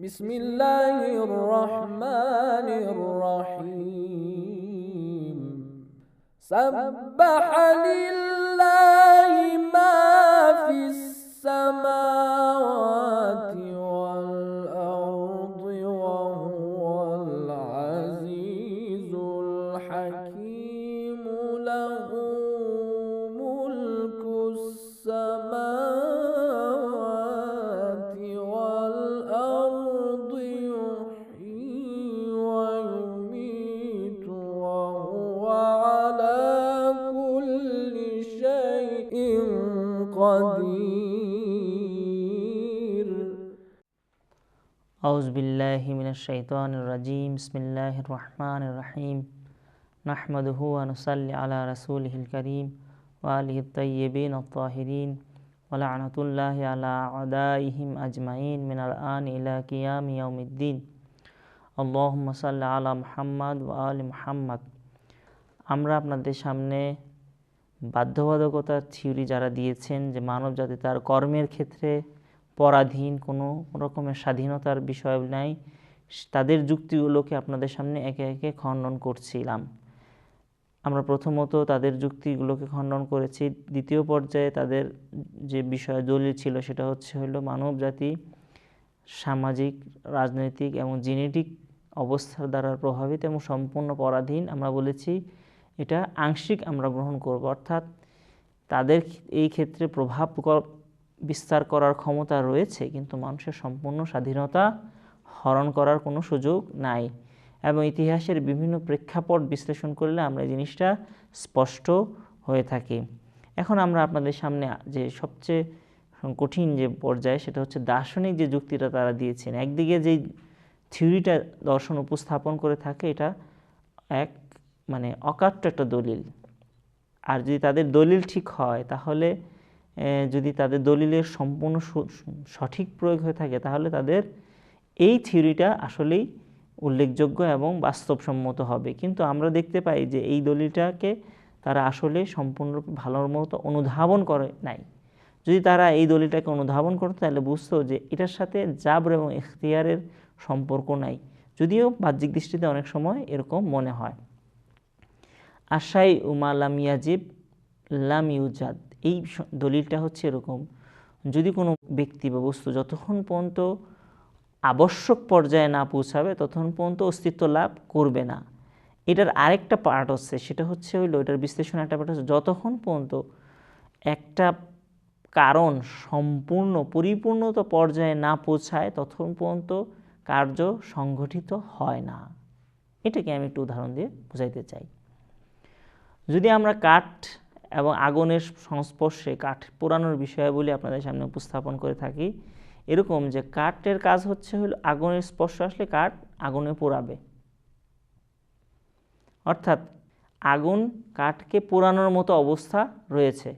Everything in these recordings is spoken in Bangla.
بسم الله الرحمن الرحيم. سبح لله ما في السماوات بالله من الشيطان الرجيم بسم الله الرحمن الرحيم نحمده ونصلي على رسوله الكريم وآله الطيبين الطاهرين ولعنة الله على أعدائهم أجمعين من الآن إلى قيام يوم الدين اللهم صل على محمد وآل محمد আমরা আপনাদের সামনে বাধ্যবাধকতার থিওরি যারা দিয়েছেন যে মানব জাতি তার কর্মের ক্ষেত্রে পরাধীন, কোনো রকমের স্বাধীনতার বিষয় নাই। তাদের যুক্তিগুলোকে আপনাদের সামনে একে একে খণ্ডন করছিলাম। আমরা প্রথমত তাদের যুক্তিগুলোকে খণ্ডন করেছি। দ্বিতীয় পর্যায়ে তাদের যে বিষয় দলিল ছিল, সেটা হচ্ছে হলো মানব জাতি, সামাজিক, রাজনৈতিক এবং জেনেটিক অবস্থার দ্বারা প্রভাবিত এবং সম্পূর্ণ পরাধীন আমরা বলেছি। এটা আংশিক আমরা গ্রহণ করব। অর্থাৎ তাদের এই ক্ষেত্রে প্রভাব বিস্তার করার ক্ষমতা রয়েছে, কিন্তু মানুষের সম্পূর্ণ স্বাধীনতা হরণ করার কোনো সুযোগ নাই। এবং ইতিহাসের বিভিন্ন প্রেক্ষাপট বিশ্লেষণ করলে আমরা এই জিনিসটা স্পষ্ট হয়ে থাকি। এখন আমরা আপনাদের সামনে যে সবচেয়ে কঠিন যে পর্যায়ে, সেটা হচ্ছে দার্শনিক যে যুক্তিটা তারা দিয়েছেন। একদিকে যেই থিওরিটা দর্শন উপস্থাপন করে থাকে, এটা এক মানে অকাট্য একটা দলিল। আর যদি তাদের দলিল ঠিক হয়, তাহলে যদি তাদের দলিলের সম্পূর্ণ সঠিক প্রয়োগ হয়ে থাকে, তাহলে তাদের এই থিওরিটা আসলেই উল্লেখযোগ্য এবং বাস্তবসম্মত হবে। কিন্তু আমরা দেখতে পাই যে এই দলিলটাকে তারা আসলে সম্পূর্ণরূপে ভালোর মতো অনুধাবন করে নাই। যদি তারা এই দলিলটাকে অনুধাবন করতো, তাহলে বুঝতো যে এটার সাথে জাবর এবং এখতিয়ারের সম্পর্ক নাই। যদিও বাহ্যিক দৃষ্টিতে অনেক সময় এরকম মনে হয়। আশাই উমা লাম ইয়াজিব লাম ইউজাদ। এই দলিলটা হচ্ছে এরকম, যদি কোনো ব্যক্তি বা বস্তু যতক্ষণ পর্যন্ত আবশ্যক পর্যায়ে না পৌঁছাবে, ততক্ষণ পর্যন্ত অস্তিত্ব লাভ করবে না। এটার আরেকটা পার্ট হচ্ছে, সেটা হচ্ছে হইল, এটার বিশ্লেষণ একটা পার্ট হচ্ছে, যতক্ষণ পর্যন্ত একটা কারণ সম্পূর্ণ, পরিপূর্ণতা পর্যায়ে না পৌঁছায়, ততক্ষণ পর্যন্ত কার্য সংগঠিত হয় না। এটাকে আমি একটু উদাহরণ দিয়ে বোঝাইতে চাই। যদি আমরা কাঠ এবং আগুনের সংস্পর্শে কাঠ পোড়ানোর বিষয়াবলী আপনাদের সামনে উপস্থাপন করে থাকি। এরকম যে কাঠের কাজ হচ্ছে হলো আগুনের স্পর্শ আসলে কাঠ আগুনে পোড়াবে। অর্থাৎ আগুন কাঠকে পোড়ানোর মতো অবস্থা রয়েছে।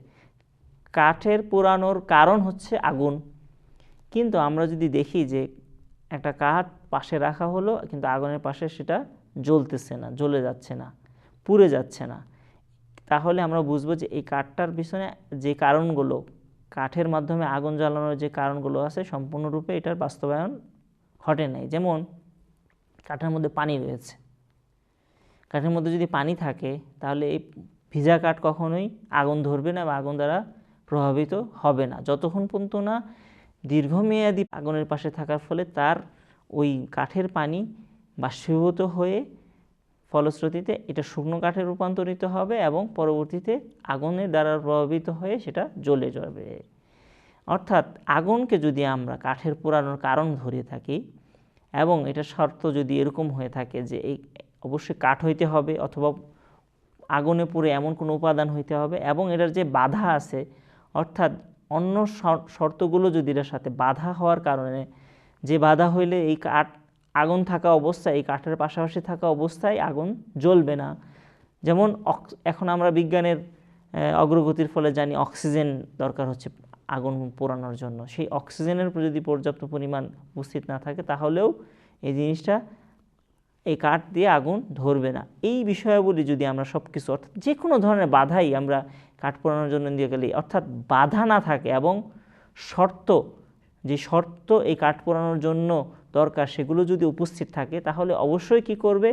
কাঠের পোড়ানোর কারণ হচ্ছে আগুন। কিন্তু আমরা যদি দেখি যে একটা কাঠ পাশে রাখা হলো, কিন্তু আগুনের পাশে সেটা জ্বলতেছে না, জ্বলে যাচ্ছে না, পুড়ে যাচ্ছে না। তাহলে আমরা বুঝব যে এই কাঠটার পিছনে যে কারণগুলো, কাঠের মাধ্যমে আগুন জ্বালানোর যে কারণগুলো আছে সম্পূর্ণরূপে এটার বাস্তবায়ন ঘটে নাই। যেমন কাঠের মধ্যে পানি রয়েছে। কাঠের মধ্যে যদি পানি থাকে, তাহলে এই ভিজা কাঠ কখনোই আগুন ধরবে না বা আগুন দ্বারা প্রভাবিত হবে না। যতক্ষণ পর্যন্ত না দীর্ঘমেয়াদী আগুনের পাশে থাকার ফলে তার ওই কাঠের পানি বাষ্পীভূত হয়ে ফলশ্রুতিতে এটা শুকনো কাঠে রূপান্তরিত হবে এবং পরবর্তীতে আগুনের দ্বারা প্রভাবিত হয়ে সেটা জ্বলে যাবে। অর্থাৎ আগুনকে যদি আমরা কাঠের পোড়ানোর কারণ ধরে থাকি এবং এটা শর্ত যদি এরকম হয়ে থাকে যে এই অবশ্যই কাঠ হইতে হবে অথবা আগুনে পুড়ে এমন কোনো উপাদান হইতে হবে এবং এটার যে বাধা আছে, অর্থাৎ অন্য শর্তগুলো যদি এটার সাথে বাধা হওয়ার কারণে যে বাধা হইলে এই কাঠ আগুন থাকা অবস্থায়, এই কাঠের পাশাপাশি থাকা অবস্থায় আগুন জ্বলবে না। যেমন এখন আমরা বিজ্ঞানের অগ্রগতির ফলে জানি অক্সিজেন দরকার হচ্ছে আগুন পোড়ানোর জন্য। সেই অক্সিজেনের যদি পর্যাপ্ত পরিমাণ উপস্থিত না থাকে, তাহলেও এই জিনিসটা, এই কাঠ দিয়ে আগুন ধরবে না। এই বিষয়াবলী যদি আমরা সব কিছু অর্থাৎ যে কোনো ধরনের বাধাই আমরা কাঠ পোড়ানোর জন্য দিয়ে গেলে অর্থাৎ বাধা না থাকে এবং শর্ত, যে শর্ত এই কাঠ পোড়ানোর জন্য দরকার, সেগুলো যদি উপস্থিত থাকে, তাহলে অবশ্যই কি করবে?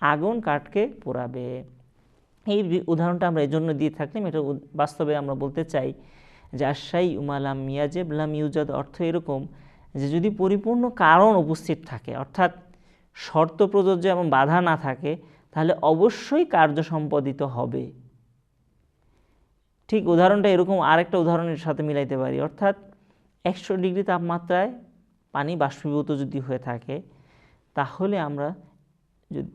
আগুন কাঠকে পোড়াবে। এই উদাহরণটা আমরা এই জন্য দিয়ে থাকলাম। এটা বাস্তবে আমরা বলতে চাই যে, আশাই উমালাম মিয়াজেব লাম ইউজাদ অর্থ এরকম যে, যদি পরিপূর্ণ কারণ উপস্থিত থাকে, অর্থাৎ শর্ত প্রযোজ্য এবং বাধা না থাকে, তাহলে অবশ্যই কার্য সম্পাদিত হবে। ঠিক উদাহরণটা এরকম আরেকটা উদাহরণের সাথে মিলাইতে পারি। অর্থাৎ একশো ডিগ্রি তাপমাত্রায় পানি বাষ্পীভূত যদি হয়ে থাকে, তাহলে আমরা যদি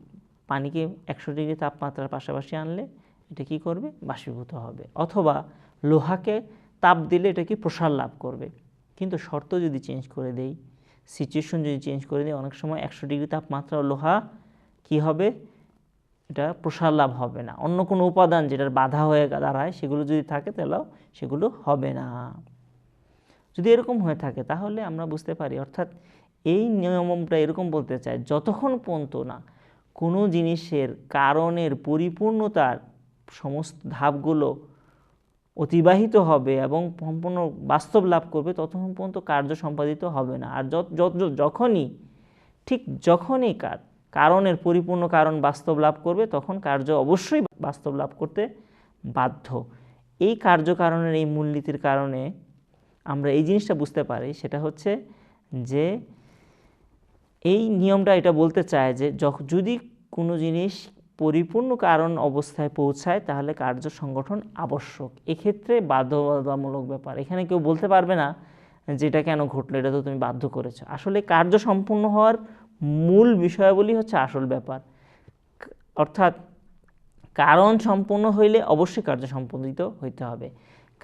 পানিকে একশো ডিগ্রি তাপমাত্রার পাশাপাশি আনলে এটা কি করবে? বাষ্পীভূত হবে। অথবা লোহাকে তাপ দিলে এটা কি প্রসার লাভ করবে? কিন্তু শর্ত যদি চেঞ্জ করে দেই সিচুয়েশন যদি চেঞ্জ করে দিই, অনেক সময় একশো ডিগ্রি তাপমাত্রা লোহা কি হবে? এটা প্রসার লাভ হবে না। অন্য কোনো উপাদান যেটার বাধা হয়ে দাঁড়ায়, সেগুলো যদি থাকে, তাহলেও সেগুলো হবে না। যদি এরকম হয়ে থাকে, তাহলে আমরা বুঝতে পারি, অর্থাৎ এই নিয়মটা এরকম বলতে চায়, যতক্ষণ পর্যন্ত না কোনো জিনিসের কারণের পরিপূর্ণতার সমস্ত ধাপগুলো অতিবাহিত হবে এবং সম্পূর্ণ বাস্তব লাভ করবে, ততক্ষণ পর্যন্ত কার্য সম্পাদিত হবে না। আর যখনই, ঠিক যখনই কার, কারণের পরিপূর্ণ কারণ বাস্তব লাভ করবে, তখন কার্য অবশ্যই বাস্তব লাভ করতে বাধ্য। এই কার্য কারণের এই মূলনীতির কারণে আমরা এই জিনিসটা বুঝতে পারি, সেটা হচ্ছে যে এই নিয়মটা এটা বলতে চায় যে যদি কোনো জিনিস পরিপূর্ণ কারণ অবস্থায় পৌঁছায়, তাহলে কার্য সংগঠন আবশ্যক। এক্ষেত্রে বাধ্যবাধকতামূলক ব্যাপার। এখানে কেউ বলতে পারবে না যে এটা কেন ঘটলো, এটা তো তুমি বাধ্য করেছ। আসলে কার্য সম্পূর্ণ হওয়ার মূল বিষয়াবলী হচ্ছে আসল ব্যাপার। অর্থাৎ কারণ সম্পূর্ণ হইলে অবশ্যই কার্য সম্পাদিত হইতে হবে।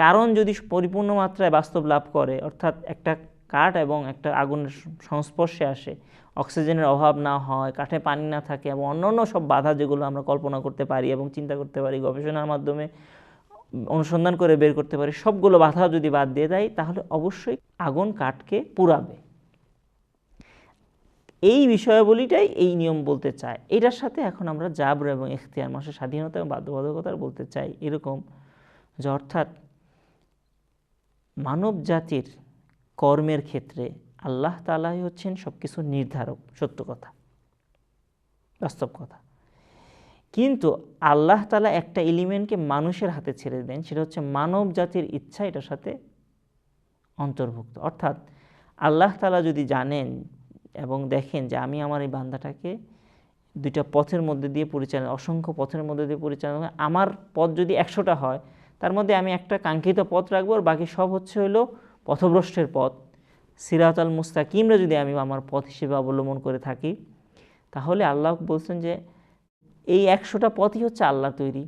কারণ যদি পরিপূর্ণ মাত্রায় বাস্তব লাভ করে, অর্থাৎ একটা কাঠ এবং একটা আগুনের সংস্পর্শে আসে, অক্সিজেনের অভাব না হয়, কাঠে পানি না থাকে এবং অন্যান্য সব বাধা যেগুলো আমরা কল্পনা করতে পারি এবং চিন্তা করতে পারি, গবেষণার মাধ্যমে অনুসন্ধান করে বের করতে পারি, সবগুলো বাধা যদি বাদ দিয়ে দেয়, তাহলে অবশ্যই আগুন কাঠকে পুরাবে। এই বিষয়াবলীটাই এই নিয়ম বলতে চায়। এটার সাথে এখন আমরা জাবর এবং এখতিয়ার, মানুষের স্বাধীনতা এবং বাধ্যবাধকতার বলতে চাই, এরকম। যে অর্থাৎ মানব জাতির কর্মের ক্ষেত্রে আল্লাহ তালাই হচ্ছেন সব কিছু নির্ধারক, সত্য কথা, বাস্তব কথা। কিন্তু আল্লাহ তালা একটা এলিমেন্টকে মানুষের হাতে ছেড়ে দেন, সেটা হচ্ছে মানব জাতির ইচ্ছা এটার সাথে অন্তর্ভুক্ত। অর্থাৎ আল্লাহ তালা যদি জানেন এবং দেখেন যে আমি আমার এই বান্দাটাকে দুইটা পথের মধ্যে দিয়ে পরিচালনা, অসংখ্য পথের মধ্যে দিয়ে পরিচালনা, আমার পথ যদি একশোটা হয় তার মধ্যে আমি একটা কাঙ্ক্ষিত পথ রাখব আর বাকি সব হচ্ছে হলো পথভ্রষ্টের পথ। সিরাত আল মুস্তাকিমরা যদি আমি আমার পথ হিসেবে অবলম্বন করে থাকি, তাহলে আল্লাহ বলছেন যে এই একশোটা পথই হচ্ছে আল্লাহ তৈরি।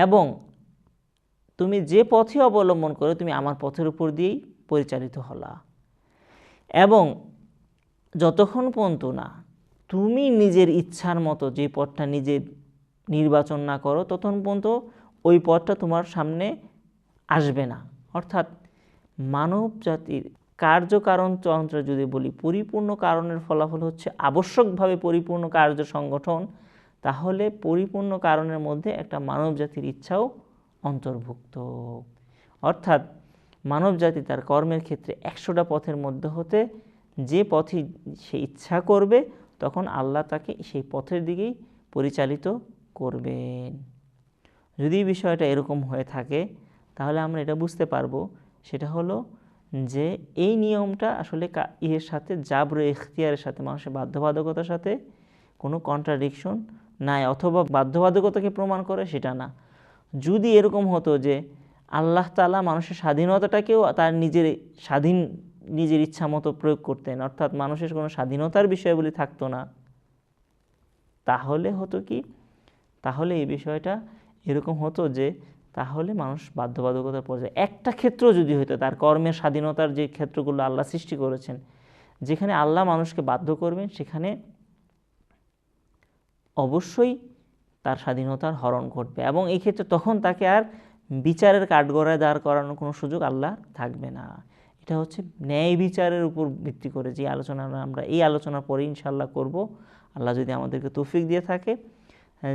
এবং তুমি যে পথে অবলম্বন করে, তুমি আমার পথের উপর দিয়েই পরিচালিত হলা। এবং যতক্ষণ পর্যন্ত না তুমি নিজের ইচ্ছার মতো যে পথটা নিজে নির্বাচন না করো, ততক্ষণ পর্যন্ত ওই পথটা তোমার সামনে আসবে না। অর্থাৎ মানব জাতির কার্যকারণ তন্ত্র যদি বলি, পরিপূর্ণ কারণের ফলাফল হচ্ছে আবশ্যকভাবে পরিপূর্ণ কার্য সংগঠন তাহলে পরিপূর্ণ কারণের মধ্যে একটা মানব জাতির ইচ্ছাও অন্তর্ভুক্ত। অর্থাৎ মানব জাতি তার কর্মের ক্ষেত্রে একশোটা পথের মধ্যে হতে যে পথে সে ইচ্ছা করবে, তখন আল্লাহ তাকে সেই পথের দিকেই পরিচালিত করবেন। যদি বিষয়টা এরকম হয়ে থাকে, তাহলে আমরা এটা বুঝতে পারব। সেটা হলো যে এই নিয়মটা আসলে ইয়ের সাথে জাবর এখতিয়ারের সাথে, মানুষের বাধ্যবাধকতার সাথে কোনো কন্ট্রাডিকশন নাই অথবা বাধ্যবাধকতাকে প্রমাণ করে সেটা না। যদি এরকম হতো যে আল্লাহ তালা মানুষের স্বাধীনতাটাকেও তার নিজের স্বাধীন নিজের ইচ্ছা মতো প্রয়োগ করতেন, অর্থাৎ মানুষের কোনো স্বাধীনতার বিষয়গুলি থাকতো না, তাহলে হতো কি? তাহলে এই বিষয়টা এরকম হতো যে তাহলে মানুষ বাধ্যবাধকতার পর্যায়ে, একটা ক্ষেত্র যদি হতো তার কর্মের স্বাধীনতার যে ক্ষেত্রগুলো আল্লাহ সৃষ্টি করেছেন, যেখানে আল্লাহ মানুষকে বাধ্য করবেন, সেখানে অবশ্যই তার স্বাধীনতার হরণ ঘটবে এবং এই ক্ষেত্রে তখন তাকে আর বিচারের কাঠগড়ায় দাঁড় করানোর কোনো সুযোগ আল্লাহ থাকবে না। এটা হচ্ছে ন্যায় বিচারের উপর ভিত্তি করে যে আলোচনা আমরা এই আলোচনার পরে ইনশাল্লাহ করব। আল্লাহ যদি আমাদেরকে তৌফিক দিয়ে থাকে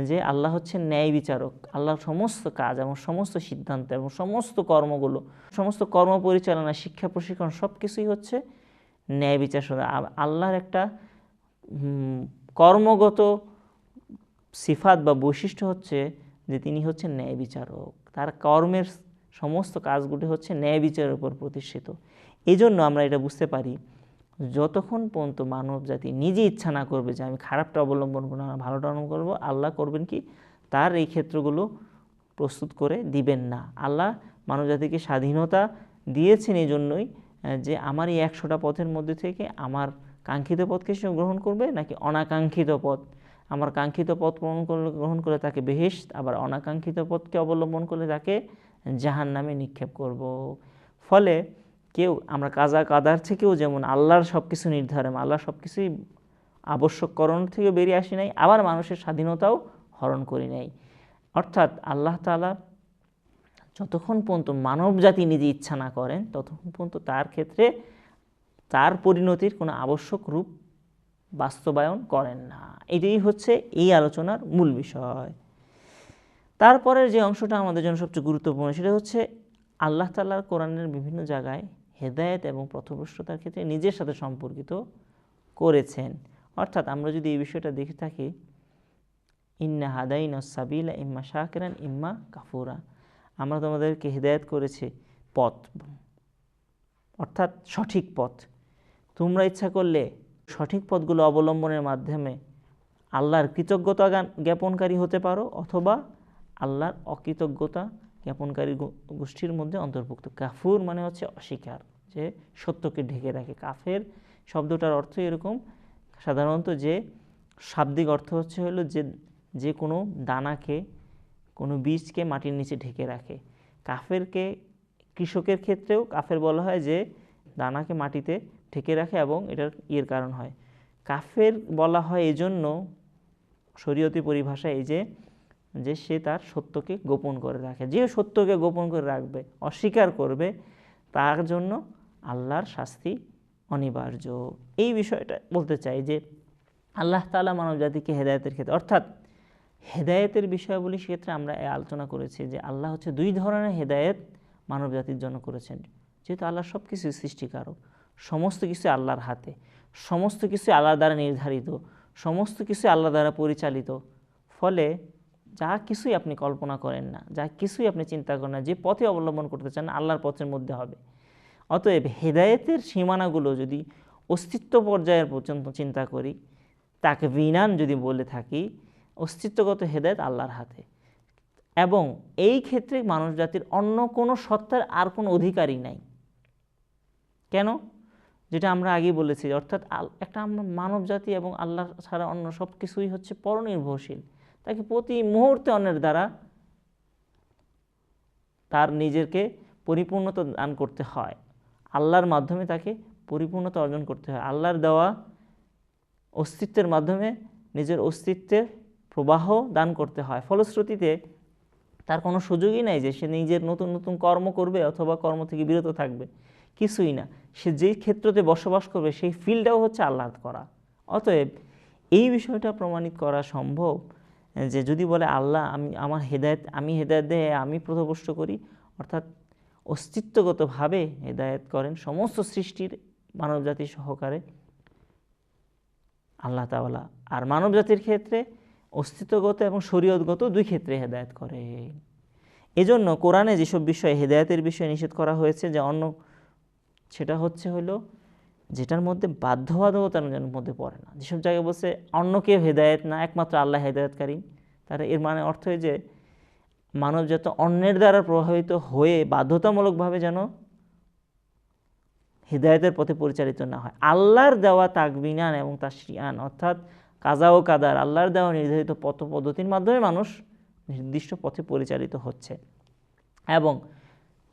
যে আল্লাহ হচ্ছে ন্যায় বিচারক। আল্লাহর সমস্ত কাজ এবং সমস্ত সিদ্ধান্ত এবং সমস্ত কর্মগুলো, সমস্ত কর্ম পরিচালনা, শিক্ষা প্রশিক্ষণ সব কিছুই হচ্ছে ন্যায় বিচার আল্লাহর একটা কর্মগত সিফাত বা বৈশিষ্ট্য হচ্ছে যে তিনি হচ্ছেন ন্যায় বিচারক। তার কর্মের সমস্ত কাজগুলি হচ্ছে ন্যায় বিচারের উপর প্রতিষ্ঠিত। এই জন্য আমরা এটা বুঝতে পারি, যতক্ষণ পর্যন্ত মানব জাতি নিজে ইচ্ছা না করবে যে আমি খারাপটা অবলম্বন করব, না ভালোটা অবলম্বন করব, আল্লাহ করবেন কি? তার এই ক্ষেত্রগুলো প্রস্তুত করে দিবেন না। আল্লাহ মানব জাতিকে স্বাধীনতা দিয়েছেন এই জন্যই যে আমার এই একশোটা পথের মধ্যে থেকে আমার কাঙ্ক্ষিত পথকে সে গ্রহণ করবে নাকি অনাকাঙ্ক্ষিত পথ আমার কাঙ্ক্ষিত পথ গ্রহণ করে তাকে বেহেস আবার অনাকাঙ্ক্ষিত পথকে অবলম্বন করলে তাকে জাহান নামে নিক্ষেপ করব। ফলে কেউ, আমরা কাজা কাদার থেকেও যেমন আল্লাহর সব কিছু নির্ধারণ, আল্লাহর সব কিছুই আবশ্যককরণ থেকে বেরিয়ে আসি নাই, আবার মানুষের স্বাধীনতাও হরণ করি নাই। অর্থাৎ আল্লাহ তালা যতক্ষণ পর্যন্ত মানব জাতি নিজে ইচ্ছা না করেন, ততক্ষণ পর্যন্ত তার ক্ষেত্রে তার পরিণতির কোনো আবশ্যক রূপ বাস্তবায়ন করেন না। এটাই হচ্ছে এই আলোচনার মূল বিষয়। তারপরের যে অংশটা আমাদের জন্য সবচেয়ে গুরুত্বপূর্ণ, সেটা হচ্ছে আল্লাহ তাল্লাহর কোরআনের বিভিন্ন জায়গায় হেদায়েত এবং পথভ্রষ্টতার ক্ষেত্রে নিজের সাথে সম্পর্কিত করেছেন। অর্থাৎ আমরা যদি এই বিষয়টা দেখে থাকি, ইন্না হাদাইন সাবিলা ইম্মা শাহকেরান ইম্মা কাফুরা। আমরা তোমাদেরকে হেদায়ত করেছি পথ, অর্থাৎ সঠিক পথ। তোমরা ইচ্ছা করলে সঠিক পথগুলো অবলম্বনের মাধ্যমে আল্লাহর কৃতজ্ঞতা জ্ঞাপনকারী হতে পারো অথবা আল্লাহর অকৃতজ্ঞতা জ্ঞাপনকারী গোষ্ঠীর মধ্যে অন্তর্ভুক্ত। কাফুর মানে হচ্ছে অস্বীকার, যে সত্যকে ঢেকে রাখে। কাফের শব্দটার অর্থ এরকম, সাধারণত যে শাব্দিক অর্থ হচ্ছে হলো যে যে কোনো দানাকে, কোনো বীজকে মাটির নিচে ঢেকে রাখে। কাফেরকে, কৃষকের ক্ষেত্রেও কাফের বলা হয় যে, দানাকে মাটিতে ঢেকে রাখে এবং এটার ইয়ের কারণ হয়। কাফের বলা হয় এজন্য শরীয়তি পরিভাষায় এই যে যে সে তার সত্যকে গোপন করে রাখে। যে সত্যকে গোপন করে রাখবে, অস্বীকার করবে, তার জন্য আল্লাহর শাস্তি অনিবার্য। এই বিষয়টা বলতে চাই যে, আল্লাহ তালা মানব জাতিকে হেদায়তের ক্ষেত্রে, অর্থাৎ হেদায়েতের বিষয়গুলি সেক্ষেত্রে আমরা আলোচনা করেছি যে, আল্লাহ হচ্ছে দুই ধরনের হেদায়েত মানব জাতির জন্য করেছেন। যেহেতু আল্লাহ সব কিছু সৃষ্টিকারক। সমস্ত কিছু আল্লাহর হাতে, সমস্ত কিছু আল্লাহ দ্বারা নির্ধারিত, সমস্ত কিছু আল্লাহ দ্বারা পরিচালিত। ফলে যা কিছুই আপনি কল্পনা করেন না, যা কিছুই আপনি চিন্তা করেন না, যে পথে অবলম্বন করতে চান আল্লাহর পথের মধ্যে হবে। অতএব হেদায়েতের সীমানাগুলো যদি অস্তিত্ব পর্যায়ের পর্যন্ত চিন্তা করি, তাকে বিনান যদি বলে থাকি, অস্তিত্বগত হেদায়ত আল্লাহর হাতে। এবং এই ক্ষেত্রে মানুষ জাতির অন্য কোনো সত্তার আর কোনো অধিকারই নাই। কেন? যেটা আমরা আগেই বলেছি, অর্থাৎ একটা আমরা মানব জাতি এবং আল্লাহ ছাড়া অন্য সব কিছুই হচ্ছে পরনির্ভরশীল। তাকে প্রতি মুহূর্তে অন্যের দ্বারা তার নিজেকে পরিপূর্ণতা দান করতে হয়। আল্লাহর মাধ্যমে তাকে পরিপূর্ণতা অর্জন করতে হয়। আল্লাহর দেওয়া অস্তিত্বের মাধ্যমে নিজের অস্তিত্বের প্রবাহ দান করতে হয়। ফলশ্রুতিতে তার কোনো সুযোগই নাই যে সে নিজের নতুন নতুন কর্ম করবে অথবা কর্ম থেকে বিরত থাকবে। কিছুই না। সে যেই ক্ষেত্রতে বসবাস করবে, সেই ফিল্ডটাও হচ্ছে আল্লাহ করা। অতএব এই বিষয়টা প্রমাণিত করা সম্ভব যে যদি বলে, আল্লাহ, আমি, আমার হেদায়ত, আমি হেদায়ত দেয় আমি প্রথভষ্ট করি। অর্থাৎ অস্তিত্বগতভাবে হেদায়ত করেন সমস্ত সৃষ্টির মানবজাতি সহকারে আল্লাহ তাওয়ালা আর মানব জাতির ক্ষেত্রে অস্তিত্বগত এবং শরীয়তগত দুই ক্ষেত্রে হেদায়ত করে। এজন্য কোরআনে যেসব বিষয়ে হেদায়তের বিষয়ে নিষেধ করা হয়েছে, যে অন্য সেটা হচ্ছে হলো যেটার মধ্যে বাধ্যবাধকতার মধ্যে পড়ে না। যেসব জায়গায় বলছে অন্য কেউ হেদায়ত না, একমাত্র আল্লাহ হেদায়তকারী তার এর মানে অর্থ যে মানব যত অন্যের দ্বারা প্রভাবিত হয়ে বাধ্যতামূলকভাবে যেন হৃদায়তের পথে পরিচালিত না হয়। আল্লাহর দেওয়া তাকবিনান এবং তার শিয়ান অর্থাৎ কাজা ও কাদার আল্লাহর দেওয়া নির্ধারিত পথ পদ্ধতির মাধ্যমে মানুষ নির্দিষ্ট পথে পরিচালিত হচ্ছে। এবং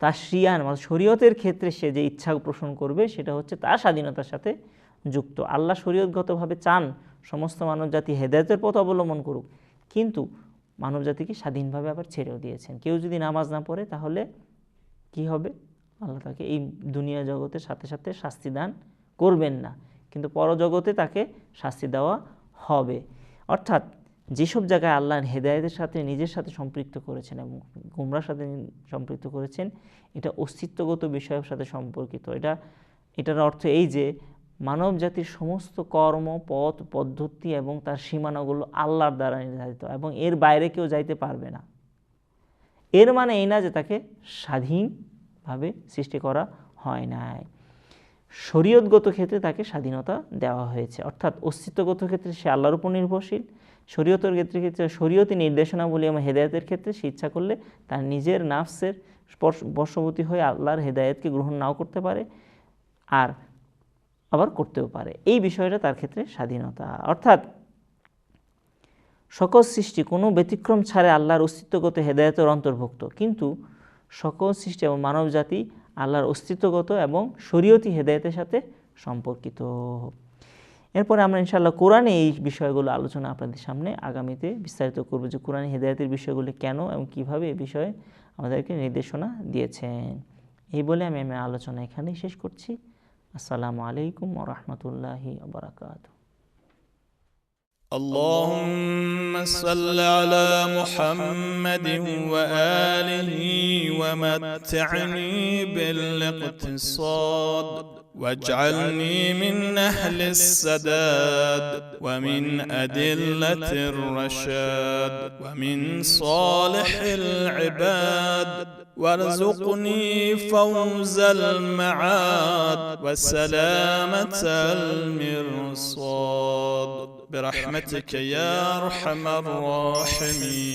তার শিয়ান মানে শরীয়তের ক্ষেত্রে সে যে ইচ্ছা পোষণ করবে, সেটা হচ্ছে তার স্বাধীনতার সাথে যুক্ত। আল্লাহ শরীয়তগতভাবে চান সমস্ত মানব জাতি হেদায়তের পথ অবলম্বন করুক, কিন্তু মানব জাতিকে স্বাধীনভাবে আবার ছেড়েও দিয়েছেন। কেউ যদি নামাজ না পড়ে, তাহলে কি হবে? আল্লাহ তাকে এই দুনিয়া জগতের সাথে সাথে শাস্তি দান করবেন না, কিন্তু পরজগতে তাকে শাস্তি দেওয়া হবে। অর্থাৎ যেসব জায়গায় আল্লাহ হেদায়েতের সাথে নিজের সাথে সম্পৃক্ত করেছেন এবং গুমরার সাথে সম্পৃক্ত করেছেন, এটা অস্তিত্বগত বিষয়ের সাথে সম্পর্কিত। এটা, এটার অর্থ এই যে মানব জাতির সমস্ত কর্ম, পথ, পদ্ধতি এবং তার সীমানাগুলো আল্লাহর দ্বারা নির্ধারিত এবং এর বাইরে কেউ যাইতে পারবে না। এর মানে এই না যে তাকে স্বাধীনভাবে সৃষ্টি করা হয় নাই। শরীয়তগত ক্ষেত্রে তাকে স্বাধীনতা দেওয়া হয়েছে। অর্থাৎ অস্তিত্বগত ক্ষেত্রে সে আল্লাহর উপর নির্ভরশীল। শরীয়তের ক্ষেত্রে ক্ষেত্রে শরীয়তি নির্দেশনাবলী এবং হেদায়তের ক্ষেত্রে সে ইচ্ছা করলে তার নিজের নাফসের বশবর্তী হয়ে আল্লাহর হেদায়েতকে গ্রহণ নাও করতে পারে আর আবার করতেও পারে। এই বিষয়টা তার ক্ষেত্রে স্বাধীনতা। অর্থাৎ সকল সৃষ্টি কোনো ব্যতিক্রম ছাড়ে আল্লাহর অস্তিত্বগত হেদায়তের অন্তর্ভুক্ত। কিন্তু সকল সৃষ্টি এবং মানব জাতি আল্লাহর অস্তিত্বগত এবং শরীয়তি হেদায়তের সাথে সম্পর্কিত। এরপরে আমরা ইনশাল্লাহ কোরআনে এই বিষয়গুলো আলোচনা আপনাদের সামনে আগামীতে বিস্তারিত করব যে কোরআন হেদায়তের বিষয়গুলি কেন এবং কীভাবে এ বিষয়ে আমাদেরকে নির্দেশনা দিয়েছেন। এই বলে আমি আমার আলোচনা এখানেই শেষ করছি। আসসালামু আলাইকুম ও রহমতুল্লাহি বারাকাতু اللهم صل على محمد وآله ومتعني بالاقتصاد واجعلني من أهل السداد ومن أدلة الرشاد ومن صالح العباد. وارزقني فوز المعاد وسلامة المرصاد. برحمتك يا أرحم الراحمين.